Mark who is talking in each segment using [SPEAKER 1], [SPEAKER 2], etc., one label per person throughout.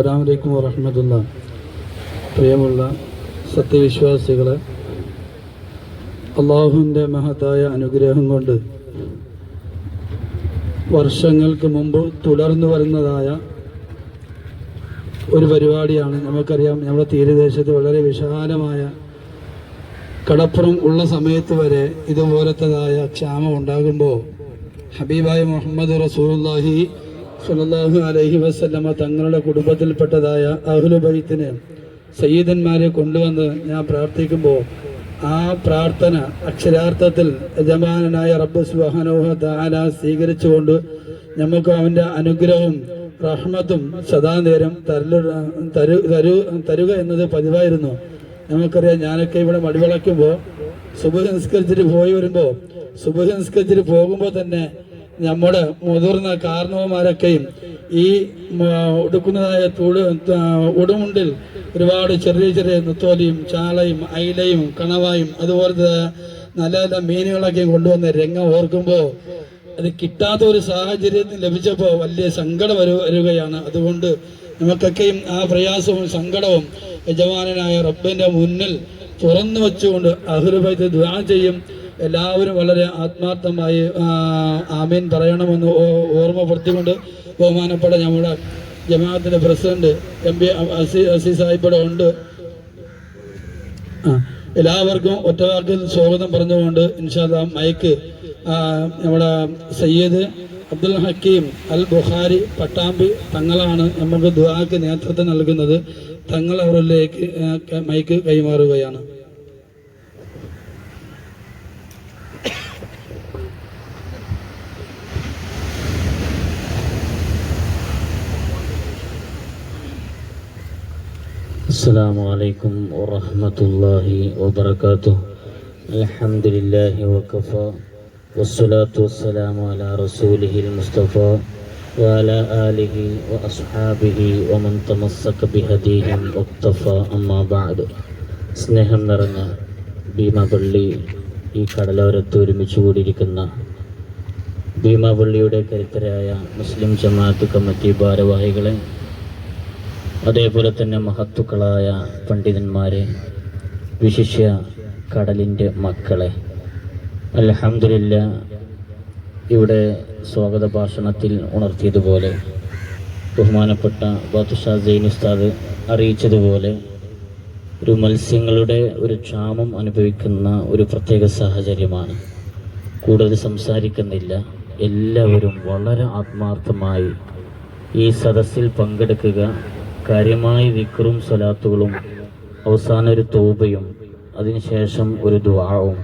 [SPEAKER 1] അസ്സലാമു വലൈക്കും വറഹമത്തുള്ള. പ്രിയമുള്ള സത്യവിശ്വാസികളെ അള്ളാഹുവിന്റെ മഹത്തായ അനുഗ്രഹം കൊണ്ട് വർഷങ്ങൾക്ക് മുമ്പ് തുടർന്നു വരുന്നതായ ഒരു പരിപാടിയാണ് നമുക്കറിയാം. നമ്മുടെ തീരദേശത്ത് വളരെ വിശാലമായ കടപ്പുറം ഉള്ള സമയത്ത് വരെ ഇതുപോലത്തതായ ക്ഷാമം ഉണ്ടാകുമ്പോൾ ഹബീബായ മുഹമ്മദ് റസൂലുള്ളാഹി സ്വല്ലല്ലാഹു അലഹി വസല്ലമ തങ്ങളുടെ കുടുംബത്തിൽപ്പെട്ടതായ അഹ്ലുബൈത്തിന് സയ്യിദന്മാരെ കൊണ്ടുവന്ന് ഞാൻ പ്രാർത്ഥിക്കുമ്പോൾ ആ പ്രാർത്ഥന അക്ഷരാർത്ഥത്തിൽ യജമാനായ റബ്ബ് സുബ്ഹാനഹു തആല സ്വീകരിച്ചുകൊണ്ട് നമുക്ക് അവന്റെ അനുഗ്രഹവും റഹ്മത്തും സദാനേരം തരലു തരു തരു തരുക എന്നത് പതിവായിരുന്നു. നമുക്കറിയാം ഞാനൊക്കെ ഇവിടെ മടിവിളയ്ക്കുമ്പോൾ സുബഹ പോയി വരുമ്പോൾ സുബഹ പോകുമ്പോൾ തന്നെ നമ്മുടെ മുതിർന്ന കാരണവന്മാരൊക്കെയും ഈ ഉടുക്കുന്നതായ തുട് ഉടുമുണ്ടിൽ ഒരുപാട് ചെറിയ ചെറിയ നുത്തോലിയും ചാളയും അയിലയും കണവായും അതുപോലത്തെ നല്ല നല്ല മീനുകളൊക്കെ കൊണ്ടുവന്ന രംഗം ഓർക്കുമ്പോൾ അത് കിട്ടാത്ത ഒരു സാഹചര്യത്തിൽ ലഭിച്ചപ്പോൾ വലിയ സങ്കടം വരു വരികയാണ്. അതുകൊണ്ട് നമുക്കൊക്കെയും ആ പ്രയാസവും സങ്കടവും യജമാനായ റബ്ബിന്റെ മുന്നിൽ തുറന്നു വെച്ചുകൊണ്ട് അഹുലുബൈത്ത് ദ്വാ ചെയ്യും. എല്ലാവരും വളരെ ആത്മാർത്ഥമായി ആമീൻ പറയണമെന്ന് ഓർമ്മപ്പെടുത്തിക്കൊണ്ട് ബഹുമാനപ്പെട്ട നമ്മുടെ ജമാഅത്തിന്റെ പ്രസിഡന്റ് എം പി അസി അസി സാഹിബ് ഉണ്ട്. എല്ലാവർക്കും ഒറ്റവാക്കിൽ സ്വാഗതം പറഞ്ഞുകൊണ്ട് ഇൻഷാല്ല മൈക്ക് നമ്മുടെ സയ്യിദ് അബ്ദുൽ ഹക്കീം അൽ ബുഖാരി പട്ടാമ്പി തങ്ങളാണ് നമുക്ക് ദുആക്ക് നേതൃത്വം നൽകുന്നത്. തങ്ങൾ അവരിലേക്ക് മൈക്ക് കൈമാറുകയാണ്.
[SPEAKER 2] السلام عليكم ورحمة الله وبركاته الحمد لله وكفى والصلاة والسلام على رسوله المصطفى وعلى آله وأصحابه ومن تمسك بهديهم واقتفى أما بعد സ്നേഹം നിറഞ്ഞ ഭീമപള്ളി ഈ കടലോരത്ത് ഒരുമിച്ച് കൂടിയിരിക്കുന്ന ഭീമപള്ളിയുടെ കരുത്തരായ മുസ്ലിം ജമാഅത്ത് കമ്മിറ്റി ഭാരവാഹികളെ അതേപോലെ തന്നെ മഹത്തുക്കളായ പണ്ഡിതന്മാരെ വിശിഷ്യ കടലിന്റെ മക്കളെ അലഹമില്ല ഇവിടെ സ്വാഗത ഭാഷണത്തിൽ ഉണർത്തിയതുപോലെ ബഹുമാനപ്പെട്ട ബാദുഷാ ജെയിൻ ഉസ്താദ് അറിയിച്ചതുപോലെ ഒരു മത്സ്യങ്ങളുടെ ഒരു ക്ഷാമം അനുഭവിക്കുന്ന ഒരു പ്രത്യേക സാഹചര്യമാണ്. കൂടുതൽ സംസാരിക്കുന്നില്ല. എല്ലാവരും വളരെ ആത്മാർത്ഥമായി ഈ സദസ്സിൽ പങ്കെടുക്കുക കാര്യമായ വിക്രും സ്വലാത്തുകളും അവസാന ഒരു തോബയും അതിനുശേഷം ഒരു ദ്വാവും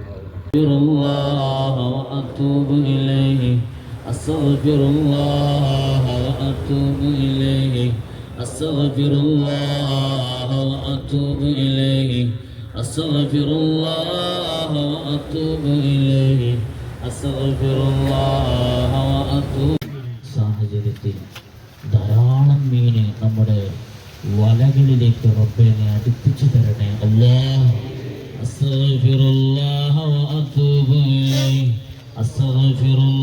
[SPEAKER 2] സാഹചര്യത്തിൽ ധാരാളം മീന് നമ്മുടെ വലകളിലേക്ക് റബ്ബനെ അടുപ്പിച്ചു തരണേ. അല്ലാഹു. അസ്തഗ്ഫിറുല്ലാഹ വഅതൂബു ഇലൈഹി അസ്തഗ്ഫിറുല്ലാഹ